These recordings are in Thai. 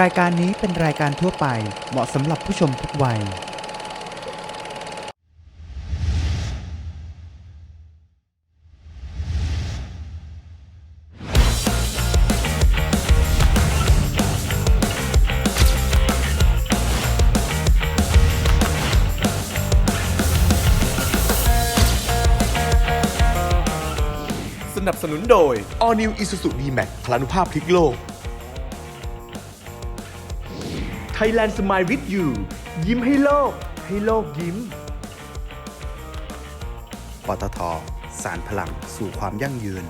รายการนี้เป็นรายการทั่วไปเหมาะสำหรับผู้ชมทุกวัย สนับสนุนโดย All New Isuzu D-Max พลานุภาพพลิกโลก Thailand Smile with you ยิ้มให้โลก ให้โลกยิ้ม ปตท สารพลังสู่ความยั่งยืน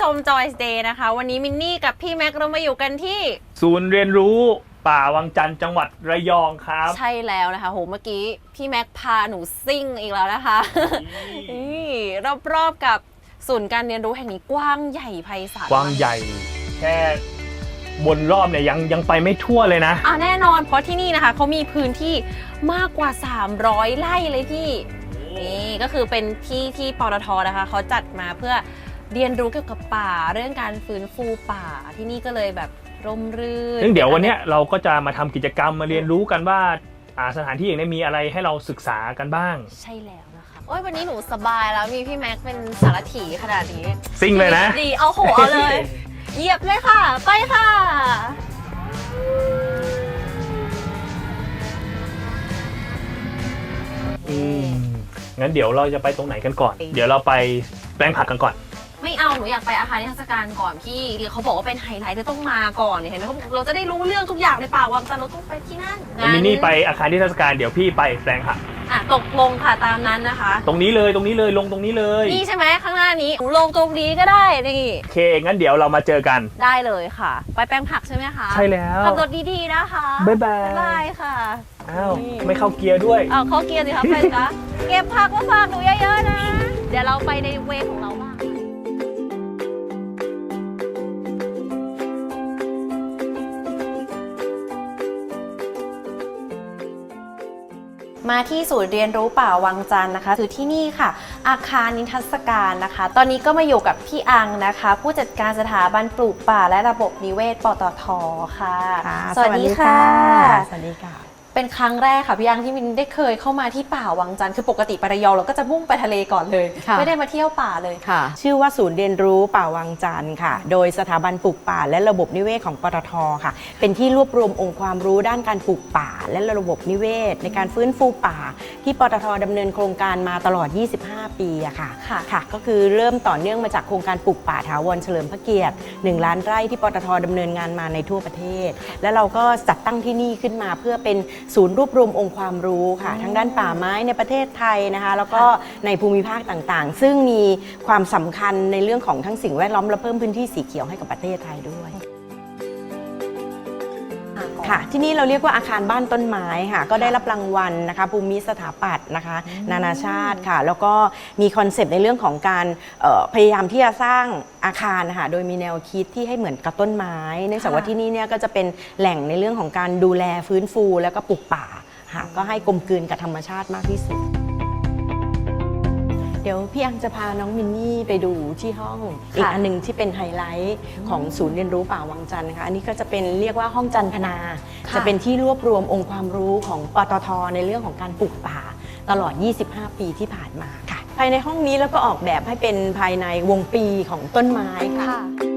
ชม Joyce Day นะคะ วันนี้มินนี่กับพี่แม็กเรามาอยู่กันที่ ศูนย์เรียนรู้ป่าวังจันทร์จังหวัดระยองครับ ใช่แล้วนะคะ โห เมื่อกี้พี่แม็กพาหนูซิ่งอีกแล้วนะคะ นี่รอบๆกับศูนย์การเรียนรู้แห่งนี้กว้างใหญ่ไพศาลกว้างใหญ่แค่บนรอบเนี่ยยังยังไปไม่ทั่วเลยนะ อ่าแน่นอนเพราะที่นี่นะคะเขามีพื้นที่มากกว่า 300 ไร่เลยพี่ นี่ก็คือเป็นที่ที่ปตทนะคะเขาจัดมาเพื่อ เรียนรู้เกี่ยวกับป่าเรื่องการฟื้นฟูป่าที่นี่ก็เลยแบบร่มรื่น ซึ่งเดี๋ยววันเนี้ยเราก็จะมาทำกิจกรรมมาเรียนรู้กันว่าอ่าสถานที่อย่างนี้มีอะไรให้เราศึกษากันบ้าง ใช่แล้วนะคะ โอ้ยวันนี้หนูสบายแล้วมีพี่แม็กเป็นสารถีขนาดนี้ซิ่งเลยนะ ดีเอาโหเอาเลย เหยียบเลยค่ะ ไปค่ะงั้นเดี๋ยวเราจะไปตรงไหนกันก่อน เดี๋ยวเราไปแปลงผักกันก่อน ไม่เอาหนูอยากไปอาคารนิทรรศการก่อนพี่เดี๋ยวเขาบอกว่าเป็นไฮไลท์ที่ต้องมาก่อนเนี่ยเห็นไหมเขาบอกเราจะได้รู้เรื่องทุกอย่างในป่าวังจันทร์เราต้องไปที่นั่นมินนี่ไปอาคารที่เทศกาลเดี๋ยวพี่ไปแปลงผักอะตกลงค่ะตามนั้นนะคะตรงนี้เลยตรงนี้เลยลงตรงนี้เลยนี่ใช่ไหมข้างหน้านี้หนูลงตรงนี้ก็ได้นี่โอเคงั้นเดี๋ยวเรามาเจอกันได้เลยค่ะ ไปแปลงผักใช่ไหมคะใช่แล้วขับรถดีๆนะคะบ๊ายบายบ๊ายบายค่ะอ้าวไม่เข้าเกียร์ด้วยเอาเข้าเกียร์สิคะไปสิคะเก็บผักมาฝากหนูเยอะๆนะ เดี๋ยวเราไปในเวของเราบ้าง มาที่ศูนย์เรียนรู้ป่าวังจันทร์นะคะคือที่นี่ค่ะ อาคารนิทรรศการนะคะ ตอนนี้ก็มาอยู่กับพี่อังนะคะ ผู้จัดการสถาบันปลูกป่าและระบบนิเวศปตทค่ะค่ะสวัสดีค่ะ สวัสดีค่ะ เป็นครั้งแรกค่ะพี่ยังที่มินได้เคยเข้ามาที่ป่าวังจันทร์คือปกติไประยองเราก็จะมุ่งไปทะเลก่อนเลย ค่ะ ไม่ได้มาเที่ยวป่าเลย ค่ะ ชื่อว่าศูนย์เรียนรู้ป่าวังจันทร์ค่ะ โดยสถาบันปลูกป่า และระบบนิเวศของปตทค่ะ เป็นที่รวบรวมองค์ความรู้ด้านการปลูกป่า และระบบนิเวศ ในการฟื้นฟูป่า ที่ปตทดำเนินโครงการมาตลอด 25 ปีอะค่ะ ค่ะ ค่ะก็คือเริ่มต่อเนื่องมาจากโครงการปลูกป่าถาวรเฉลิมพระเกียรติ 1 ล้านไร่ที่ปตทดำเนินงานมาในทั่วประเทศ และเราก็จัดตั้งที่นี่ขึ้นมาเพื่อเป็นศูนย์รวบรวมองค์ความรู้ค่ะทั้งด้านป่าไม้ในประเทศไทยนะคะแล้วก็ในภูมิภาคต่างๆ ซึ่งมีความสำคัญในเรื่องของทั้งสิ่งแวดล้อมและเพิ่มพื้นที่สีเขียวให้กับประเทศไทยด้วย ค่ะ ที่นี่เราเรียกว่าอาคารบ้านต้นไม้ค่ะ ก็ได้รับรางวัลนะคะภูมิสถาปัตย์นะคะ นานาชาติค่ะ แล้วก็มีคอนเซปต์ในเรื่องของการเอ่อพยายามที่จะสร้างอาคารนะคะโดยมีแนวคิดที่ให้เหมือนกับต้นไม้ เนื่องจากว่าที่นี่เนี่ยก็จะเป็นแหล่งในเรื่องของการดูแลฟื้นฟู แล้วก็ปลูกป่าค่ะก็ให้กลมกลืนกับธรรมชาติมากที่สุด เดี๋ยวพี่อังจะพาน้องมินนี่ไปดูที่ห้องอีกอันหนึ่งที่เป็นไฮไลท์ของศูนย์เรียนรู้ป่าวังจันทร์นะคะอันนี้ก็จะเป็นเรียกว่าห้องจันทนาค่ะจะเป็นที่รวบรวมองค์ความรู้ของปตทในเรื่องของการปลูกป่า ตลอด 25 ปีที่ผ่านมาค่ะ ภายในห้องนี้แล้วก็ออกแบบให้เป็นภายในวงปีของต้นไม้ค่ะค่ะเรา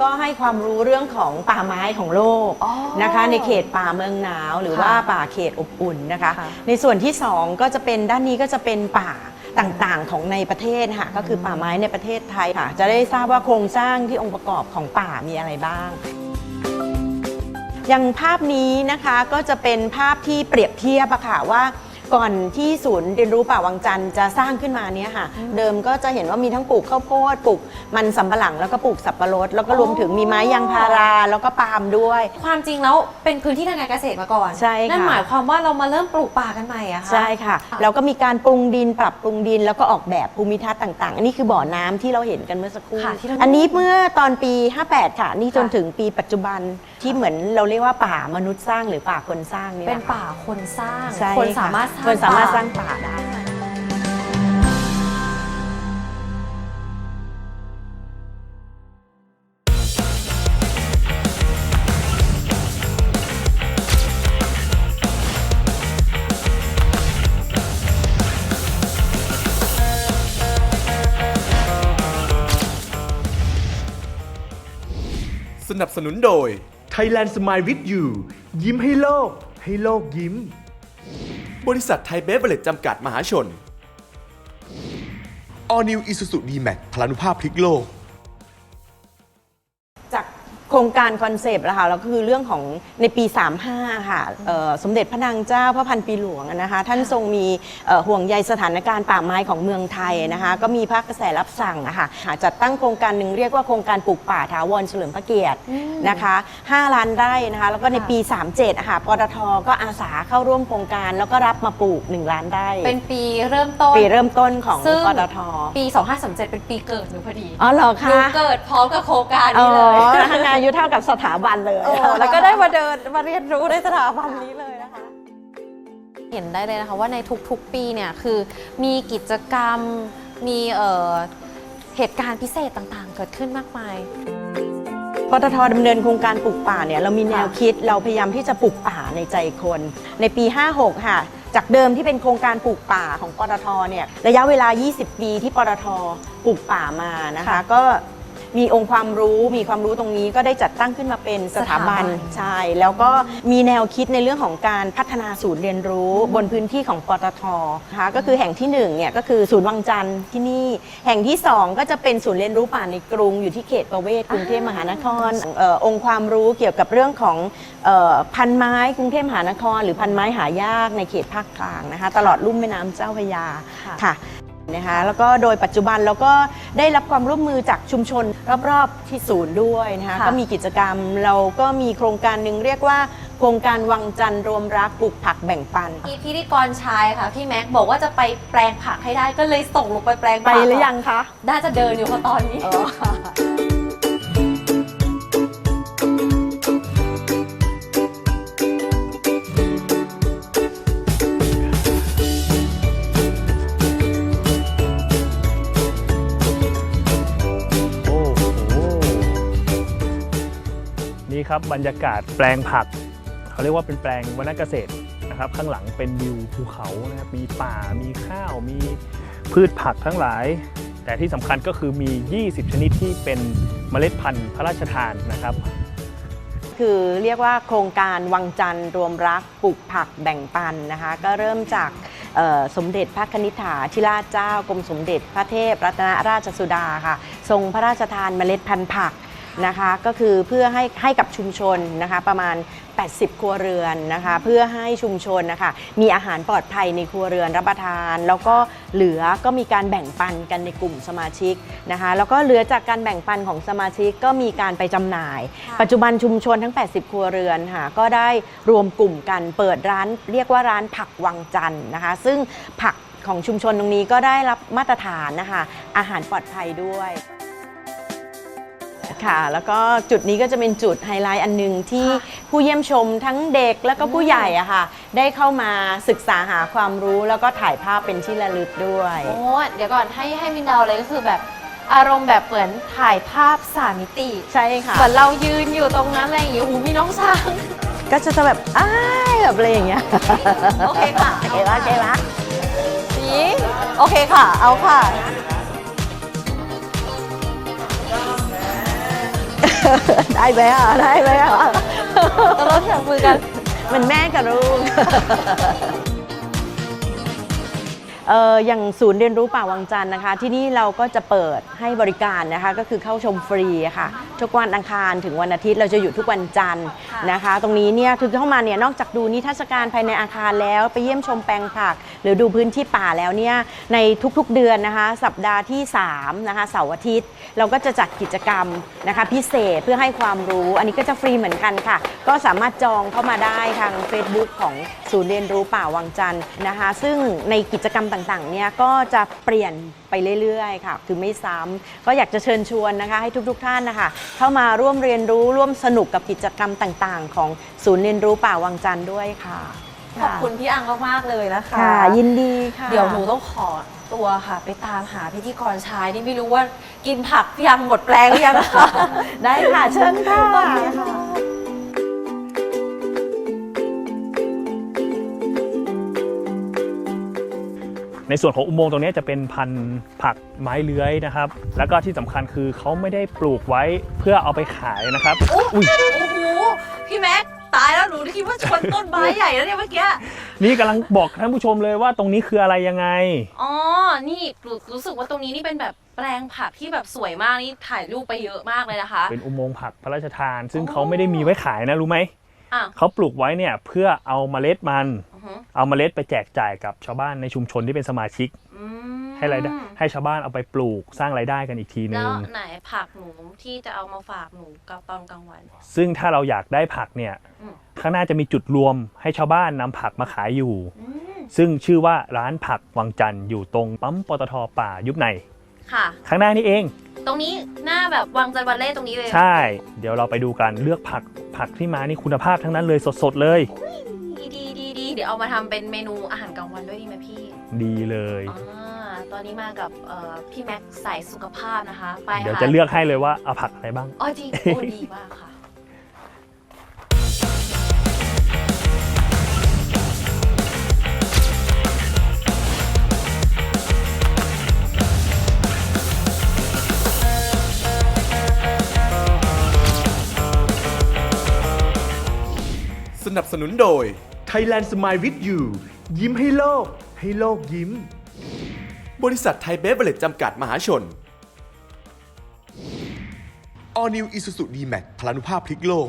ก็ให้ความรู้เรื่องของป่าไม้ของโลกอ๋อนะคะ ในเขตป่าเมืองหนาว หรือค่ะว่าป่าเขตอบอุ่นนะคะ ค่ะ ในส่วนที่ 2 ก็จะเป็นด้านนี้ก็จะเป็นป่าต่างๆของในประเทศค่ะก็คือป่าไม้ในประเทศไทยค่ะ จะได้ทราบว่าโครงสร้างที่องค์ประกอบของป่ามีอะไรบ้าง อย่างภาพนี้นะคะก็จะเป็นภาพที่เปรียบเทียบอะค่ะว่า ก่อนที่ศูนย์เรียนรู้ป่าวังจันทร์จะสร้างขึ้นมาเนี่ยค่ะ เดิมก็จะเห็นว่ามีทั้งปลูกข้าวโพดปลูกมันสำปะหลังแล้วก็ปลูกสับปะรดแล้วก็รวมถึงมีไม้ยางพาราแล้วก็ปาล์มด้วย ความจริงแล้วเป็นพื้นที่ทางการเกษตรมาก่อนใช่ค่ะ นั่นหมายความว่าเรามาเริ่มปลูกป่ากันใหม่อะคะใช่ค่ะ แล้วก็มีการปรุงดินปรับปรุงดินแล้วก็ออกแบบภูมิทัศน์ต่างๆ อันนี้คือบ่อน้ำที่เราเห็นกันเมื่อสักครู่ ค่ะที่เราอันนี้เมื่อตอนปี 58 ค่ะ นี่จนถึงปีปัจจุบันที่เหมือนเราเรียกว่าป่ามนุษย์สร้างหรือป่าคนสร้างเนี่ยเป็นป่าคนสร้าง ใช่คนค่ะสามารถสร้างคนสามารถป่สร้างป่าได้สนับสนุนโดย Thailand Smile with you ยิ้มให้โลก ให้โลกยิ้ม บริษัทไทยเบเวอร์เลจจำกัดมหาชน All New Isuzu D-Max พลานุภาพพลิกโลก ครงการคอนเซปต์นะคะแล้วก็คือเรื่องของในปี 35 ค่ะเอ่อสมเด็จพระนางเจ้าพระพันปีหลวงอะนะคะท่านทรงมีเอ่อห่วงใยสถานการณ์ป่าไม้ของเมืองไทยนะคะก็มีพระกระแสรับสั่งอะค่ะหาจัดตั้งโครงการหนึ่งเรียกว่าโครงการปลูกป่าถาวรเฉลิมพระเกียรตินะคะ5ล้านไร่นะคะแล้วก็ในปี 37อะค่ะปตทก็อาสาเข้าร่วมโครงการ แล้วก็รับมาปลูก 1 ล้านไร่เป็นปีเริ่มต้นปีเริ่มต้นของซึ่งปตทปี 2537 เป็นปีเกิดหนูพอดีอ๋อเหรอหนูคะเกิดพร้อมกับโครงการอ๋นี้อเลยนะคะอายุเท่ากับสถาบันเลยเออแล้วก็ได้มาเดินมาเรียนรู้ในสถาบันนี้เลยนะคะ เห็นได้เลยนะคะว่าในทุกๆ ปีเนี่ยคือมีกิจกรรมมีเอ่อเหตุการณ์พิเศษต่างๆ เกิดขึ้นมากมาย ปตทดำเนินโครงการปลูกป่าเนี่ยเรามีแนวคิดเราพยายามที่จะปลูกป่าในใจคน ในปี 56 ค่ะ จากเดิมที่เป็นโครงการปลูกป่าของปตทเนี่ยระยะเวลา 20 ปีที่ปตทปลูกป่ามานะคะค่ะก็ มีองค์ความรู้มีความรู้ตรงนี้ก็ได้จัดตั้งขึ้นมาเป็นสถาบันสถาบัน ใช่แล้วก็มีแนวคิดในเรื่องของการพัฒนาศูนย์เรียนรู้บนพื้นที่ของปตทนะคะก็คือแห่งที่หนึ่งเนี่ยก็คือศูนย์วังจันทร์ที่นี่ แห่งที่สองก็จะเป็นศูนย์เรียนรู้ป่าในกรุงอยู่ที่เขตประเวศกรุงเทพมหานครเอ่อองค์ความรู้เกี่ยวกับเรื่องของเอ่อพันไม้กรุงเทพมหานคร หรือพันไม้หายากในเขตภาคกลางนะคะตลอดลุ่มแม่น้ำเจ้าพระยาค่ะค่ะ นะคะแล้วก็โดยปัจจุบันเราก็ได้รับความร่วมมือจากชุมชนรอบๆที่ศูนย์ด้วยนะคะค่ะก็มีกิจกรรมเราก็มีโครงการหนึ่งเรียกว่า โครงการวังจันทร์รวมรักปลูกผักแบ่งปันพี่พิธีกรชายค่ะพี่แม็กบอกว่าจะไปแปลงผักให้ได้ก็เลยส่งลงไปแปลงไปผักหรือยังคะน่าจะเดินอยู่ค่ะตอนนี้ ครับบรรยากาศแปลงผักเขาเรียกว่าเป็นแปลงวรรณเกษตรนะครับ ข้างหลังเป็นวิวภูเขานะครับมีป่ามีข้าวมีพืชผักทั้งหลาย แต่ที่สำคัญก็คือมี 20 ชนิดที่เป็นเมล็ดพันธุ์พระราชทานนะครับ คือเรียกว่าโครงการวังจันทร์รวมรักปลูกผักแบ่งปันนะคะ ก็เริ่มจากสมเด็จพระนิษฐาธิราชเจ้ากรมสมเด็จพระเทพรัตนราชสุดาค่ะ ทรงพระราชทานเมล็ดพันธุ์ผัก นะคะก็คือเพื่อให้ให้กับชุมชนนะคะประมาณ 80 ครัวเรือนนะคะเพื่อให้ชุมชนนะคะมีอาหารปลอดภัยในครัวเรือนรับประทาน แล้วก็เหลือก็มีการแบ่งปันกันในกลุ่มสมาชิกนะคะแล้วก็เหลือจากการแบ่งปันของสมาชิกก็มีการไปจำหน่าย ปัจจุบันชุมชนทั้ง 80 ครัวเรือนค่ะก็ได้รวมกลุ่มกันเปิดร้าน เรียกว่าร้านผักวังจันทร์นะคะ ซึ่งผักของชุมชนตรงนี้ก็ได้รับมาตรฐานนะคะอาหารปลอดภัยด้วย ค่ะ แล้วก็จุดนี้ก็จะเป็นจุดไฮไลท์อันหนึงที่ผู้เยี่ยมชมทั้งเด็กแล้วก็ผู้ใหญ่อะค่ะ ได้เข้ามาศึกษาหาความรู้แล้วก็ถ่ายภาพเป็นที่ระลึกด้วย โอ้เดี๋ยวก่อนให้ให้มินเดาเลยก็คือแบบอารมณ์แบบเหมือนถ่ายภาพสามมิติใช่ค่ะ เหมือนเรายืนอยู่ตรงนั้นอะไรอย่างงี้โอ้โหมีน้องช้าง ก็จะแบบอ้ายแบบอะไรอย่างเงี้ยโอเคค่ะ โอเคปะโอเคปะนี่โอเคค่ะ เอาค่ะ ได้ไหมอะ ได้ไหมอะตกลงจับมือกันเหมันแม่กับลูก เอ่ออย่างศูนย์เรียนรู้ป่าวังจันทร์นะคะ ที่นี่เราก็จะเปิดให้บริการนะคะ ก็คือเข้าชมฟรีค่ะทุกวันอังคารถึงวันอาทิตย์เราจะอยู่ทุกวันจันทร์นะคะ ตรงนี้เนี่ยคือเข้ามาเนี่ยนอกจากดูนิทรรศการภายในอาคารแล้วไปเยี่ยมชมแปลงผัก หรือดูพื้นที่ป่าแล้วเนี่ยในทุกๆเดือนนะคะ สัปดาห์ที่3นะคะเสาร์อาทิตย์ เราก็จะจัดกิจกรรมนะคะพิเศษเพื่อให้ความรู้อันนี้ก็จะฟรีเหมือนกันค่ะ ก็สามารถจองเข้ามาได้ทาง Facebook ของศูนย์เรียนรู้ป่าวังจันทร์นะคะ ซึ่งในกิจกรรมต่างๆเนี่ยก็จะเปลี่ยนไปเรื่อยๆค่ะคือไม่ซ้ำก็อยากจะเชิญชวนนะคะให้ทุกๆท่านนะคะเข้ามาร่วมเรียนรู้ร่วมสนุกกับกิจกรรมต่างๆ ของศูนย์เรียนรู้ป่าวังจันทร์ด้วยค่ะ ขอบคุณพี่อังมากๆเลยนะคะค่ะ ยินดีค่ะ เดี๋ยวหนูต้องขอตัวค่ะ ไปตามหาพิธีกรชายนี่ไม่รู้ว่ากินผักพี่ยังหมดแปลงหรือยังนะคะ ได้ค่ะเชิญค่ะ ในส่วนของอุโมงค์ตรงนี้จะเป็นพันธุ์ผักไม้เลื้อยนะครับ แล้วก็ที่สำคัญคือเขาไม่ได้ปลูกไว้เพื่อเอาไปขายนะครับอุ้ยโอ้โหพี่แม็กตายแล้วหนูคิดว่าชนต้นไม้ใหญ่แล้วเนี่ยเมื่อกี้นี่กำลังบอกท่านผู้ชมเลยว่าตรงนี้คืออะไรยังไงอ๋อนี่รู้รู้สึกว่าตรงนี้นี่เป็นแบบแปลงผักที่แบบสวยมากนี่ถ่ายรูปไปเยอะมากเลยนะคะ เป็นอุโมงค์ผักพระราชทาน ซึ่งเขาไม่ได้มีไว้ขายนะรู้ไหมอะ เขาปลูกไว้เนี่ยเพื่อเอาเมล็ดมันอือฮึเอาเมล็ดไปแจกจ่ายกับชาวบ้านในชุมชนที่เป็นสมาชิกอืมให้รายได้ให้ชาวบ้านเอาไปปลูกสร้างรายได้กันอีกทีนึแล้วงไหนผักหนูที่จะเอามาฝากหนูกับตอนกลางวัน ซึ่งถ้าเราอยากได้ผักเนี่ยอืมข้างหน้าจะมีจุดรวมให้ชาวบ้านนำผักมาขายอยู่อืมซึ่งชื่อว่าร้านผักวังจันทร์อยู่ตรงปั๊มปตทป่ายุบใน ค่ะ ข้างหน้านี่เอง ตรงนี้หน้าแบบวังจันทร์วัลเล่ตรงนี้เลยใช่ เดี๋ยวเราไปดูกันเลือกผักผักที่มานี่คุณภาพทั้งนั้นเลยสดๆเลย ดีดีดีดีเดี๋ยวเอามาทำเป็นเมนูอาหารกลางวันด้วยดีไหมพี่ดีเลย อ่าตอนนี้มากับเอ่อพี่แม็กซ์สายสุขภาพนะคะ ไปเดี๋ยวค่ะจะเลือกให้เลยว่าเอาผักอะไรบ้าง อ๋อจริงโอ้ดีมากค่ะ สนับสนุนโดย Thailand Smile with you ยิ้มให้โลก ให้โลกยิ้ม บริษัทไทยเบเวอร์เลจจำกัดมหาชน All New Isuzu D-Max พลานุภาพพลิกโลก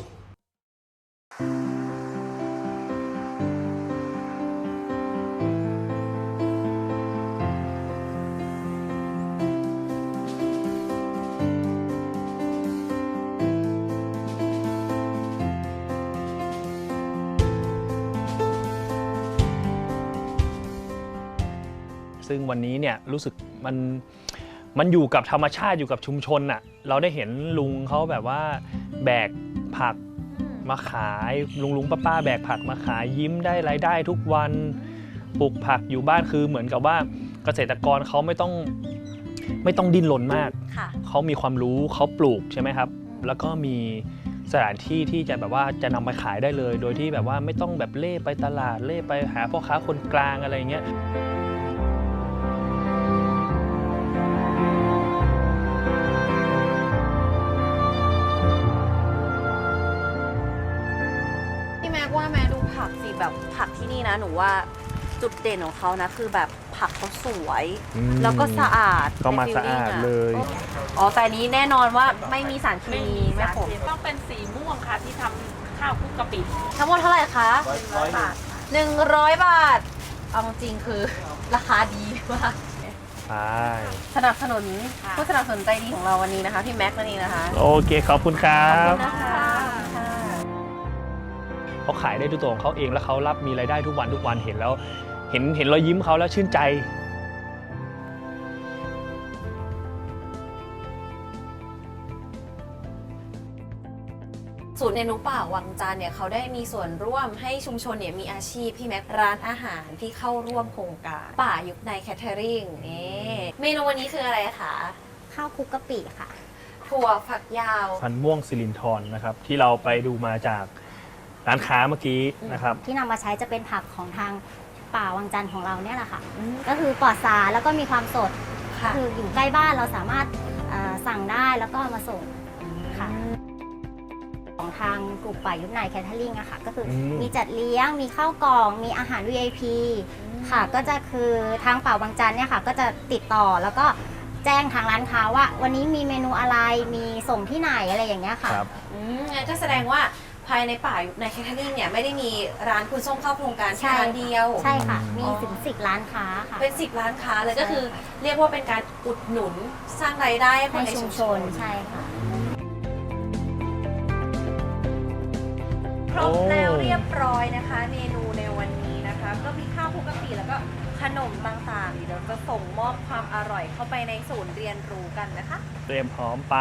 ซึ่งวันนี้เนี่ยรู้สึกมันมันอยู่กับธรรมชาติอยู่กับชุมชนน่ะเราได้เห็นลุงเขาแบบว่าแบกผักมาขายลุงลุงป้าป้าแบกผักมาขายยิ้มได้รายได้ทุกวันปลูกผักอยู่บ้านคือเหมือนกับว่าเกษตรกรเขาไม่ต้องไม่ต้องดิ้นรนมากค่ะเขามีความรู้เขาปลูกใช่ไหมครับ แล้วก็มีสถานที่ที่จะแบบว่าจะนำมาขายได้เลย โดยที่แบบว่าไม่ต้องแบบเล่ไปตลาดเล่ไปหาพ่อค้าคนกลางอะไรอย่างเงี้ย แบบผักที่นี่นะหนูว่าจุดเด่นของเขานะคือแบบผักเขาสวย อืมแล้วก็สะอาดก็มาในสะอาด feeling เลยอ๋อแต่อันนี้แน่นอนว่าไม่มีสารเคมีแม่ผมต้องเป็นสีม่วงค่ะที่ทำข้าวคลุกกะปิทั้งหมดเท่าไหร่คะ ร้อยบาทหนึ่งร้อยบาท เอาจริงคือราคาดีมาก ใช่ สนับสนุนผู้สนับสนุนใจดีของเราวันนี้นะคะ พี่แม็กซ์นั่นเองนะคะ โอเค ขอบคุณครับนะคะ เขาขายได้ด้วยตัวของเขาเองแล้วเขารับมีรายได้ทุกวันทุกวันเห็นแล้ว เห็นเห็นรอยยิ้มเขาแล้วชื่นใจศูนย์เรียนรู้ป่าวังจันทร์เนี่ยเขาได้มีส่วนร่วมให้ชุมชนเนี่ยมีอาชีพพี่แม็กซ์ร้านอาหารที่เข้าร่วมโครงการป่ายุคในแคทเทอริงนี่เมนูวันนี้คืออะไรคะข้าวคลุกกะปิค่ะ ถั่วฝักยาว พันธุ์ม่วงสิรินทรนะครับที่เราไปดูมาจาก ร้านค้าเมื่อกี้นะครับ ที่นำมาใช้จะเป็นผักของทางป่าวังจันทร์ของเราเนี่ยแหละค่ะ ก็คือปลอดสารแล้วก็มีความสดค่ะคืออยู่ใกล้บ้านเราสามารถเอ่อสั่งได้แล้วก็เอามาส่งค่ะ ของทางกลุ่มป่ายุทธนายแคทเทอริงอะค่ะก็คืออม มีจัดเลี้ยงมีข้าวกล่อง มีอาหาร VIP ค่ะ ก็จะคือทางป่าวังจันทร์เนี่ยค่ะ ก็จะติดต่อแล้วก็แจ้งทางร้านค้าว่า วันนี้มีเมนูอะไรมีส่งที่ไหนอะไรอย่างเงี้ยค่ะ ครับ อืมงั้นก็แสดงว่า ภายในป่าในแคทเทอริงเนี่ยไม่ได้มีร้านคุณส้มเข้าโครงการแค่ใช่ร้านเดียว ใช่ค่ะ มีอ๋อถึงสิบร้านค้าค่ะ เป็นสิบร้านค้าเลยก็คือ เรียกว่าเป็นการอุดหนุนสร้างรายได้ให้คนในในชุชุมมชชนนใช่ค่ะครบแล้วเรียบร้อยนะคะ เมนูในวันนี้นะคะ ก็มีข้าวคลุกกะปิแล้วก็ขนมต่างๆเดี๋ยวจะส่งมอบความอร่อยเข้าไปในศูนย์เรียนรู้กันนะคะ เตรียมพร้อมไป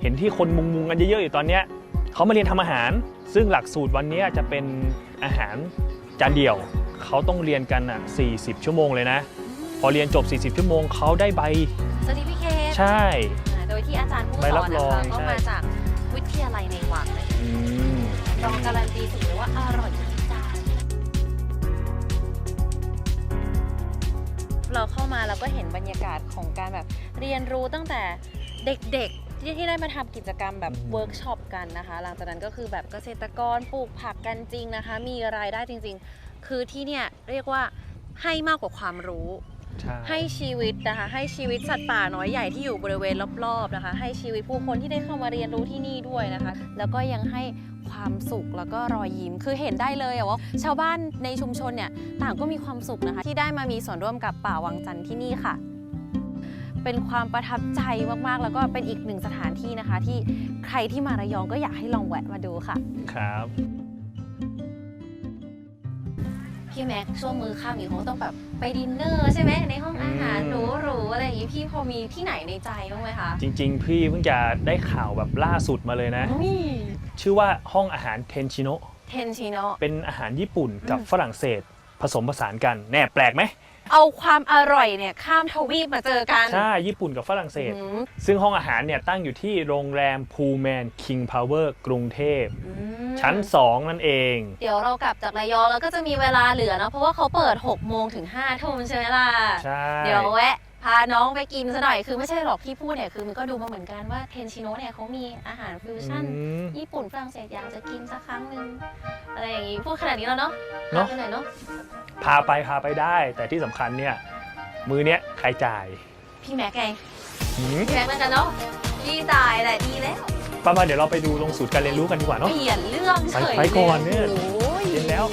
เห็นที่คนมุงมุงๆกันเยอะๆอยู่ตอนเนี้ยเขามาเรียนทำอาหาร ซึ่งหลักสูตรวันเนี้ยจะเป็นอาหารจานเดียว เขาต้องเรียนกันอะ 40 ชั่วโมงเลยนะ พอเรียนจบ 40 ชั่วโมงเขาได้ใบเซอร์ติฟิเคตใช่ โดยที่อาจารย์ผู้ใบสรัอบนรนะองคะก็ใช่มาจากวิทยาลัยในวังเลยอืมลองการันตีสูงเลยว่าอร่อยทุกจานเราเข้ามาเราก็เห็นบรรยากาศของการแบบเรียนรู้ตั้งแต่เด็กๆ ที่ที่ได้มาทำกิจกรรมแบบเวิร์กช็อปกันนะคะ หลังจากนั้นก็คือแบบเกษตรกรปลูกผักกันจริงนะคะ มีรายได้จริง ๆ คือที่เนี่ยเรียกว่าให้มากกว่าความรู้ใช่ให้ชีวิตนะคะให้ชีวิตสัตว์ป่าน้อยใหญ่ที่อยู่บริเวณรอบๆนะคะ ให้ชีวิตผู้คนที่ได้เข้ามาเรียนรู้ที่นี่ด้วยนะคะ แล้วก็ยังให้ความสุขแล้วก็รอยยิ้มคือเห็นได้เลยอะว่าชาวบ้านในชุมชนเนี่ยต่างก็มีความสุขนะคะ ที่ได้มามีส่วนร่วมกับป่าวังจันทร์ที่นี่ค่ะ เป็นความประทับใจมากๆ แล้วก็เป็นอีกหนึ่งสถานที่นะคะ ที่ใครที่มาระยองก็อยากให้ลองแวะมาดูค่ะ ครับพี่แม็กช่วงมือข้ามอยู่คงต้องแบบไปดินเนอร์ใช่ไหมในห้องอาหารอืมหรูๆอะไรอย่างนี้พี่พอมีที่ไหนในใจบ้างไหมคะจริง ๆ พี่เพิ่งจะได้ข่าวแบบล่าสุดมาเลยนะนี่ชื่อว่าห้องอาหารเทนชิโนะเทนชิโนเป็นอาหารญี่ปุ่นกับอืมฝรั่งเศสผสมผสานกันแน่แปลกไหม เอาความอร่อยเนี่ยข้ามทวีปมาเจอกัน ใช่ ญี่ปุ่นกับฝรั่งเศส อืม ซึ่งห้องอาหารเนี่ยตั้งอยู่ที่โรงแรมพูแมนคิงพาวเวอร์กรุงเทพ อืมชั้น 2 นั่นเอง เดี๋ยวเรากลับจากระยองแล้วก็จะมีเวลาเหลือเนอะเพราะว่าเขาเปิด6โมงถึง5ทุ่มใช่ไหมล่ะ ใช่ เดี๋ยวแวะ พาน้องไปกินซะหน่อยคือไม่ใช่หรอกที่พูดเนี่ยคือมันก็ดูมาเหมือนกันว่าเทนชิโนะเนี่ยเขามีอาหารฟิวชั่น อืม ญี่ปุ่นฝรั่งเศสอยากจะกินสักครั้งหนึ่งอะไรอย่างงี้พูดขนาดนี้แล้วเนาะเนอะพไปหน่อยเนาะพาไปพาไปได้ แต่ที่สำคัญเนี่ยมือเนี้ยใครจ่ายพี่แม็กไงหืมพี่แม็กเหมือนกันเนาะพี่ตายแหละดีแล้วประมาณเดี๋ยวเราไปดูตรงศูนย์การเรียนรู้กันดีกว่าเนาะ เปลี่ยนเรื่องเฉยไปไปก่อนเนี่ย โอ้ยเย็นแล้ว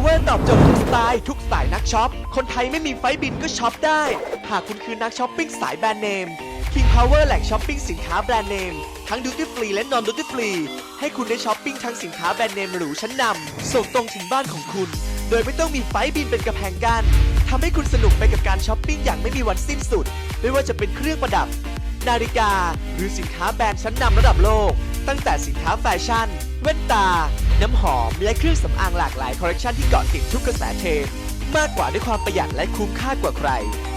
Power ตอบโจทย์ทุกสไตล์ทุกสายนักช็อป คนไทยไม่มีไฟบินก็ช็อปได้ หากคุณคือนักช้อปปิ้งสายแบรนด์เนม King Power แหล่งช้อปปิ้งสินค้าแบรนด์เนม ทั้ง Duty Free และ Non Duty Free ให้คุณได้ช้อปปิ้งทั้งสินค้าแบรนด์เนมหรูชั้นนำส่งตรงถึงบ้านของคุณ โดยไม่ต้องมีไฟบินเป็นกระแพงกั้นทำให้คุณสนุกไปกับการช้อปปิ้งอย่างไม่มีวันสิ้นสุด ไม่ว่าจะเป็นเครื่องประดับ นาฬิกา หรือสินค้าแบรนด์ชั้นนำระดับโลก ตั้งแต่สินค้าแฟชั่นแว่นตา น้ำหอม และเครื่องสำอางหลากหลายคอลเลกชันที่เกาะติดทุกกระแสเทรนด์มากกว่าด้วยความประหยัดและคุ้มค่ากว่าใคร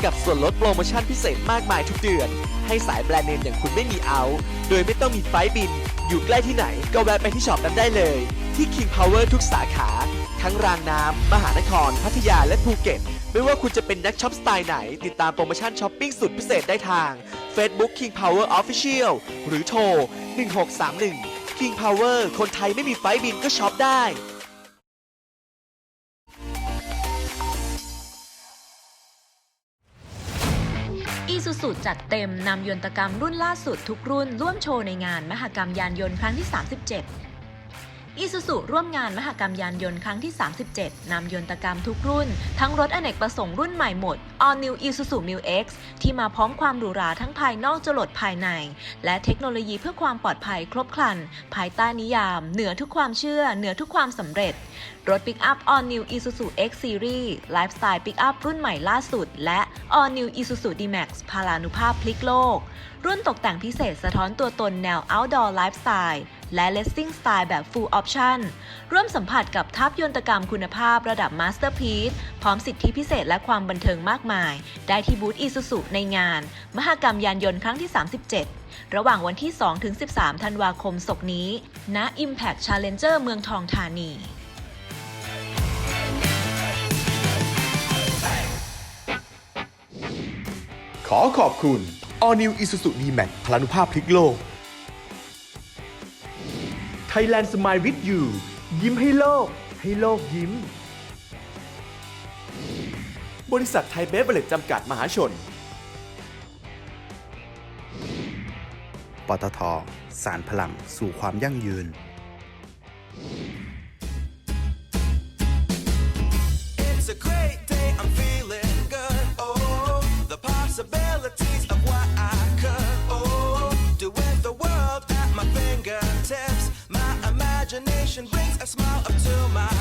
กับส่วนลดโปรโมชั่นพิเศษมากมายทุกเดือน ให้สายแบรนด์เนมอย่างคุณไม่มีเอา โดยไม่ต้องมีไฟบิน อยู่ใกล้ที่ไหน ก็แวะไปที่ช็อปนั้นได้เลย ที่ King Power ทุกสาขา ทั้งรางน้ำมหานคร พัทยาและภูเก็ต ไม่ว่าคุณจะเป็นนักช็อปสไตล์ไหน ติดตามโปรโมชั่นช้อปปิ้งสุดพิเศษได้ทาง Facebook King Power Official หรือโทร1631 King Power คนไทยไม่มีไฟบินก็ช็อปได้อีซูซูจัดเต็มนำยนตกรรมรุ่นล่าสุดทุกรุ่นร่วมโชว์ในงานมหกรรมยานยนต์ครั้งที่ 37 อีซูซูร่วมงานมหกรรมยานยนต์ครั้งที่ 37 นำยนตกรรมทุกรุ่น ทั้งรถอเนกประสงค์รุ่นใหม่หมด All New Isuzu Mu X ที่มาพร้อมความหรูหราทั้งภายนอกจรดภายใน และเทคโนโลยีเพื่อความปลอดภัยครบครัน ภายใต้นิยาม เหนือทุกความเชื่อ เหนือทุกความสำเร็จ รถปิกอัพ All New Isuzu X Series ไลฟ์สไตล์ปิกอัพรุ่นใหม่ล่าสุด และ All New Isuzu D-Max พารานุภาพพลิกโลก รุ่นตกแต่งพิเศษสะท้อนตัวตนแนว outdoor lifestyle และ Racing Style แบบ Full Option ร่วมสัมผัสกับทัพยนตกรรมคุณภาพระดับ Masterpiece พร้อมสิทธิพิเศษและความบันเทิงมากมาย ได้ที่บูธ Isuzu ในงาน มหกรรมยานยนต์ครั้งที่ 37ระหว่างวันที่2-13 ธันวาคมศกนี้ ณ Impact Challenger เมืองทองธานี ขอขอบคุณ All New Isuzu D-Max พลานุภาพพลิกโลก Thailand Smile with you ยิ้มให้โลก ให้โลกยิ้ม บริษัทไทยเบฟเวอร์เรจจำกัดมหาชน ปตท สารพลังสู่ความยั่งยืน my